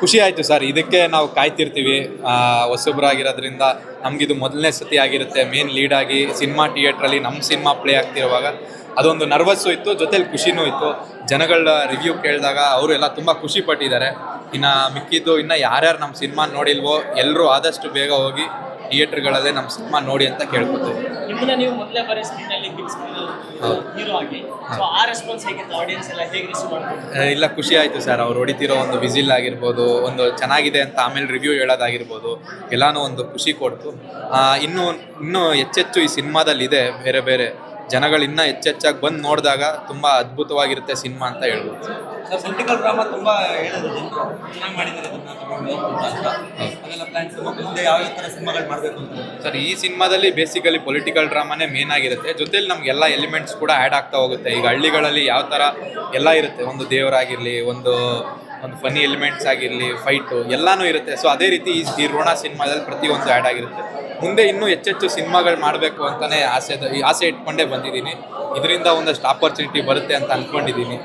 ಖುಷಿ ಆಯ್ತು ಸರ್. ಇದಕ್ಕೆ ನಾವು ಕಾಯ್ತಿರ್ತೀವಿ. ಹೊಸಬ್ರಾಗಿರೋದ್ರಿಂದ ನಮಗಿದು ಮೊದಲನೇ ಸತಿ ಆಗಿರುತ್ತೆ. ಮೇನ್ ಲೀಡ್ ಆಗಿ ಸಿನಿಮಾ ಥಿಯೇಟ್ರಲ್ಲಿ ನಮ್ಮ ಸಿನಿಮಾ ಪ್ಲೇ ಆಗ್ತಿರುವಾಗ. ಅದೊಂದು ನರ್ವಸ್ಸು ಇತ್ತು, ಜೊತೆಲಿ ಖುಷಿನೂ ಇತ್ತು. ಜನಗಳ ರಿವ್ಯೂ ಕೇಳಿದಾಗ ಅವರು ಎಲ್ಲ ತುಂಬ ಖುಷಿ ಪಟ್ಟಿದ್ದಾರೆ. ಇನ್ನು ಮಿಕ್ಕಿದ್ದು ಇನ್ನು ಯಾರ್ಯಾರು ನಮ್ಮ ಸಿನಿಮಾ ನೋಡಿಲ್ವೋ ಎಲ್ಲರೂ ಆದಷ್ಟು ಬೇಗ ಹೋಗಿ ಥಿಯೇಟ್ರ್ಗಳಲ್ಲೇ ನಮ್ಮ ಸಿನಿಮಾ ನೋಡಿ ಅಂತ ಕೇಳ್ಕೊತೀವಿ ನಿಮ್ಮನ್ನ ನೀವು ಮೊದಲೇ ಬರೀ ಸ್ಕ್ರೀನ್ ಅಲ್ಲಿ ಬಿಗ್ ಹೀರೋ ಆಗಿ. ಸೊ ಆ ರೆಸ್ಪಾನ್ಸ್ ಹೇಗಿತ್ತು? ಆಡಿಯನ್ಸ್ ಎಲ್ಲ ಹೇಗೆ ರಿಸೀವ್ ಮಾಡ್ಕೊಂಡು ಇಲ್ಲ ಖುಷಿ ಆಯ್ತು ಸರ್. ಅವ್ರು ಹೊಡಿತಿರೋ ಒಂದು ವಿಸಿಲ್ ಆಗಿರ್ಬೋದು ಒಂದು ಚೆನ್ನಾಗಿದೆ ಅಂತ ಆಮೇಲೆ ರಿವ್ಯೂ ಹೇಳೋದಾಗಿರ್ಬೋದು ಎಲ್ಲಾನು ಒಂದು ಖುಷಿ ಕೊಡ್ತು. ಇನ್ನು ಇನ್ನೂ ಹೆಚ್ಚೆಚ್ಚು ಈ ಸಿನಿಮಾದಲ್ಲಿ ಇದೆ ಬೇರೆ ಬೇರೆ ಜನಗಳು ಇನ್ನೂ ಹೆಚ್ಚೆಚ್ಚಾಗಿ ಬಂದು ನೋಡಿದಾಗ ತುಂಬ ಅದ್ಭುತವಾಗಿರುತ್ತೆ ಸಿನಿಮಾ ಅಂತ ಹೇಳ್ಬೋದು. ಪೊಲಿಟಿಕಲ್ ಡ್ರಾಮಾ ತುಂಬಾ ಹೇಳಿದ್ರು ಚೆನ್ನಾಗಿ ಮಾಡಿದ್ದಾರೆ ಅದೆಲ್ಲ ಪ್ಲಾನ್ಸ್ ಮುಂದೆ ಯಾವ ಥರ ಸಿನಿಮಾಗಳು ಮಾಡಬೇಕು ಅಂತ. ಸರ್ ಈ ಸಿನಿಮಾದಲ್ಲಿ ಬೇಸಿಕಲಿ ಪೊಲಿಟಿಕಲ್ ಡ್ರಾಮಾನೇ ಮೇನ್ ಆಗಿರುತ್ತೆ. ಜೊತೆಲಿ ನಮ್ಗೆ ಎಲ್ಲ ಎಲಿಮೆಂಟ್ಸ್ ಕೂಡ ಆ್ಯಡ್ ಆಗ್ತಾ ಹೋಗುತ್ತೆ. ಈಗ ಹಳ್ಳಿಗಳಲ್ಲಿ ಯಾವ ಥರ ಎಲ್ಲ ಇರುತ್ತೆ. ಒಂದು ದೇವರಾಗಿರಲಿ ಒಂದು ಒಂದು ಫನಿ ಎಲಿಮೆಂಟ್ಸ್ ಆಗಿರಲಿ ಫೈಟು ಎಲ್ಲಾನು ಇರುತ್ತೆ. ಸೊ ಅದೇ ರೀತಿ ಈ- ಈ ಸಿನಿಮಾದಲ್ಲಿ ಸಿನಿಮಾದಲ್ಲಿ ಪ್ರತಿಯೊಂದು ಆ್ಯಡ್ ಆಗಿರುತ್ತೆ. ಮುಂದೆ ಇನ್ನೂ ಹೆಚ್ಚೆಚ್ಚು ಸಿನಿಮಾಗಳು ಮಾಡಬೇಕು ಅಂತಲೇ ಆಸೆ ಈ ಆಸೆ ಇಟ್ಕೊಂಡೇ ಬಂದಿದ್ದೀನಿ. ಇದರಿಂದ ಒಂದಷ್ಟು ಆಪರ್ಚುನಿಟಿ ಬರುತ್ತೆ ಅಂತ ಅಂದ್ಕೊಂಡಿದ್ದೀನಿ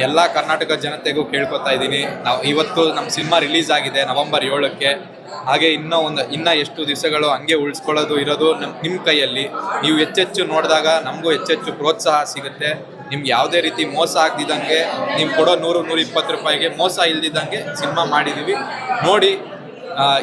ಎಲ್ಲ ಕರ್ನಾಟಕ ಜನತೆಗೂ ಕೇಳ್ಕೊತಾ ಇದ್ದೀನಿ. ನಾವು ಇವತ್ತು ನಮ್ಮ ಸಿನಿಮಾ ರಿಲೀಸ್ ಆಗಿದೆ ನವೆಂಬರ್ ಏಳಕ್ಕೆ. ಹಾಗೆ ಇನ್ನೂ ಒಂದು ಇನ್ನೂ ಎಷ್ಟು ದಿವಸಗಳು ಹಂಗೆ ಉಳಿಸ್ಕೊಳ್ಳೋದು ಇರೋದು ನಮ್ಮ ನಿಮ್ಮ ಕೈಯಲ್ಲಿ. ನೀವು ಹೆಚ್ಚೆಚ್ಚು ನೋಡಿದಾಗ ನಮಗೂ ಹೆಚ್ಚೆಚ್ಚು ಪ್ರೋತ್ಸಾಹ ಸಿಗುತ್ತೆ. ನಿಮ್ಗೆ ಯಾವುದೇ ರೀತಿ ಮೋಸ ಆಗ್ದಿದ್ದಂಗೆ ನೀವು ಕೊಡೋ ನೂರು ನೂರ ಇಪ್ಪತ್ತು ರೂಪಾಯಿಗೆ ಮೋಸ ಇಲ್ದಿದ್ದಂಗೆ ಸಿನಿಮಾ ಮಾಡಿದ್ದೀವಿ. ನೋಡಿ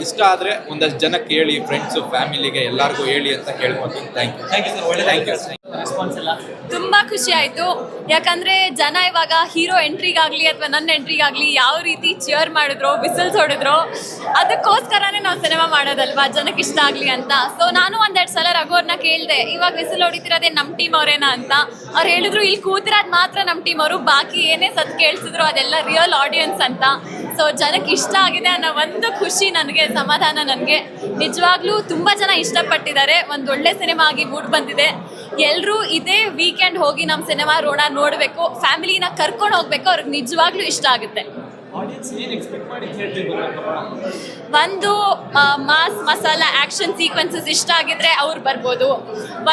ಇಷ್ಟ ಆದರೆ ಒಂದಷ್ಟು ಜನಕ್ಕೆ ಹೇಳಿ ಫ್ರೆಂಡ್ಸು ಫ್ಯಾಮಿಲಿಗೆ ಎಲ್ಲರಿಗೂ ಹೇಳಿ ಅಂತ ಕೇಳ್ಕೊತೀನಿ thank you thank you sir ಒಳ್ಳೆ ಥ್ಯಾಂಕ್ ಯು ರೆಸ್ಪಾನ್ಸ್ ಎಲ್ಲ. ತುಂಬಾ ಖುಷಿ ಆಯ್ತು. ಯಾಕಂದ್ರೆ ಜನ ಇವಾಗ ಹೀರೋ ಎಂಟ್ರಿಗಾಗ್ಲಿ ಅಥವಾ ನನ್ನ ಎಂಟ್ರಿಗಾಗ್ಲಿ ಯಾವ ರೀತಿ ಚಿಯರ್ ಮಾಡಿದ್ರು ಬಿಸಿಲ್ಸ್ ಹೊಡೆದ್ರು ಅದಕ್ಕೋಸ್ಕರನೇ ನಾವು ಸಿನಿಮಾ ಮಾಡೋದಲ್ವಾ? ಜನಕ್ಕೆ ಇಷ್ಟ ಆಗ್ಲಿ ಅಂತ. ಸೊ ನಾನು ಒಂದೆರಡು ಸಲ ರಘುವರ್ನ ಕೇಳಿದೆ, ಇವಾಗ ಬಿಸಿಲ್ ಹೊಡಿತಿರೋದೇ ನಮ್ಮ ಟೀಮ್ ಅವರೇನಾ? ಅಂತ. ಅವ್ರು ಹೇಳಿದ್ರು, ಇಲ್ಲಿ ಕೂತಿರೋದು ಮಾತ್ರ ನಮ್ಮ ಟೀಮ್ ಅವರು, ಬಾಕಿ ಏನೇ ಸತ್ ಕೇಳಿಸಿದ್ರು ಅದೆಲ್ಲ ರಿಯಲ್ ಆಡಿಯನ್ಸ್ ಅಂತ. ಸೊ ಜನಕ್ಕೆ ಇಷ್ಟ ಆಗಿದೆ ಅನ್ನೋ ಒಂದು ಖುಷಿ ನನಗೆ, ಸಮಾಧಾನ ನನಗೆ. ನಿಜವಾಗ್ಲೂ ತುಂಬ ಜನ ಇಷ್ಟಪಟ್ಟಿದ್ದಾರೆ. ಒಂದು ಒಳ್ಳೆ ಸಿನಿಮಾ ಆಗಿ ಮೂಡ್ ಬಂದಿದೆ. ಎಲ್ಲರೂ ಇದೇ ವೀಕೆಂಡ್ ಹೋಗಿ ನಮ್ಮ ಸಿನಿಮಾ ರೋಣ ನೋಡಬೇಕು ಫ್ಯಾಮಿಲಿನ ಕರ್ಕೊಂಡು ಹೋಗ್ಬೇಕು, ಅವ್ರಿಗೆ ನಿಜವಾಗ್ಲೂ ಇಷ್ಟ ಆಗುತ್ತೆ. ಒಂದು ಮಾಸ್ ಮಸಾಲ ಆಕ್ಷನ್ ಸೀಕ್ವೆನ್ಸಸ್ ಇಷ್ಟ ಆಗಿದ್ರೆ ಅವ್ರು ಬರ್ಬೋದು.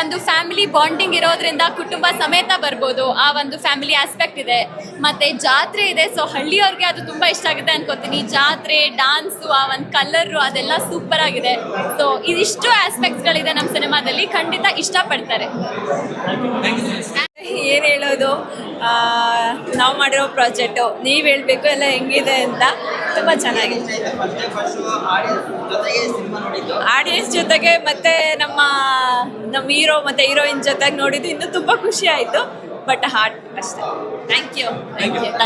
ಒಂದು ಫ್ಯಾಮಿಲಿ ಬಾಂಡಿಂಗ್ ಇರೋದ್ರಿಂದ ಕುಟುಂಬ ಸಮೇತ ಬರ್ಬೋದು. ಆ ಒಂದು ಫ್ಯಾಮಿಲಿ ಆಸ್ಪೆಕ್ಟ್ ಇದೆ. ಮತ್ತೆ ಜಾತ್ರೆ ಇದೆ ಸೊ ಹಳ್ಳಿಯವ್ರಿಗೆ ಅದು ತುಂಬಾ ಇಷ್ಟ ಆಗುತ್ತೆ ಅನ್ಕೋತೀನಿ. ಜಾತ್ರೆ ಡಾನ್ಸು ಆ ಒಂದು ಕಲರು ಅದೆಲ್ಲ ಸೂಪರ್ ಆಗಿದೆ. ಸೊ ಇದಿಷ್ಟು ಆಸ್ಪೆಕ್ಟ್ಸ್ಗಳಿದೆ ನಮ್ಮ ಸಿನಿಮಾದಲ್ಲಿ. ಖಂಡಿತ ಇಷ್ಟಪಡ್ತಾರೆ. ಏನು ಹೇಳೋದು? ನಾವು ಮಾಡಿರೋ ಪ್ರಾಜೆಕ್ಟು, ನೀವು ಹೇಳಬೇಕು, ಎಲ್ಲ ಹೆಂಗಿದೆ ಅಂತ ತುಂಬ ಚೆನ್ನಾಗಿದೆ. ಆಡಿಯನ್ಸ್ ಜೊತೆಗೆ ಮತ್ತೆ ನಮ್ಮ ನಮ್ಮ ಹೀರೋ ಮತ್ತೆ ಹೀರೋಯಿನ್ ಜೊತೆಗೆ ನೋಡಿದ್ದು ಇನ್ನೂ ತುಂಬ ಖುಷಿ ಆಯಿತು ಬಟ್ ಹಾರ್ಟ್ ಅಷ್ಟೇ. Thank you thank you thank